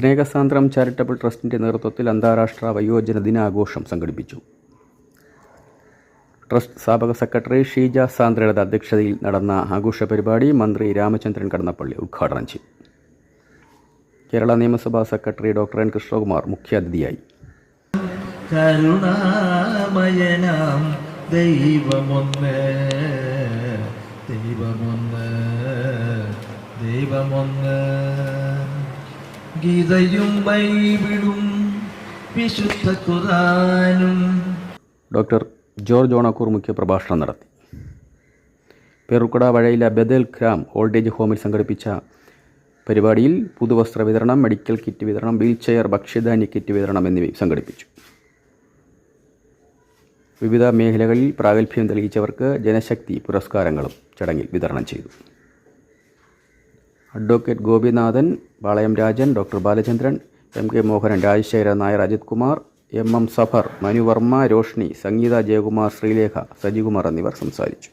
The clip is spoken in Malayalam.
സ്നേഹസാന്ദ്രം ചാരിറ്റബിൾ ട്രസ്റ്റിന്റെ നേതൃത്വത്തിൽ അന്താരാഷ്ട്ര വയോജന ദിനാഘോഷം സംഘടിപ്പിച്ചു. ട്രസ്റ്റ് സ്ഥാപക സെക്രട്ടറി ഷീജ സാന്ദ്രയുടെ അധ്യക്ഷതയിൽ നടന്ന ആഘോഷ പരിപാടി മന്ത്രി രാമചന്ദ്രൻ കടന്നപ്പള്ളി ഉദ്ഘാടനം ചെയ്തു. കേരള നിയമസഭാ സെക്രട്ടറി ഡോക്ടർ എൻ കൃഷ്ണകുമാർ മുഖ്യാതിഥിയായി. കരുണാമയനാം ദൈവമൊന്ന് ദൈവമൊന്ന് ദൈവമൊന്ന്. ഗീതയും ബൈബിളും വിശുദ്ധ ഖുറാനും ഡോക്ടർ ജോർജ് ഓണക്കൂർ മുഖ്യ പ്രഭാഷണം നടത്തി. പേറുക്കട വഴയിലെ ബദൽ ഗ്രാം ഓൾഡ് ഏജ് ഹോമിൽ സംഘടിപ്പിച്ച പരിപാടിയിൽ പുതുവസ്ത്ര വിതരണം മെഡിക്കൽ കിറ്റ് വിതരണം വീൽചെയർ ഭക്ഷ്യധാന്യ കിറ്റ് വിതരണം എന്നിവയും സംഘടിപ്പിച്ചു. വിവിധ മേഖലകളിൽ പ്രാഗൽഭ്യം തെളിയിച്ചവർക്ക് ജനശക്തി പുരസ്കാരങ്ങളും ചടങ്ങിൽ വിതരണം ചെയ്തു. Advocate Gopinathan Valayam Rajan doctor Balachandran M K Mohanan Rajasekharan Nair Ajith Kumar M M Safar Manuvarma Roshni Sangeetha Jayakumar Sreelekha Sajikumar എന്നിവർ സംസാരിച്ചു.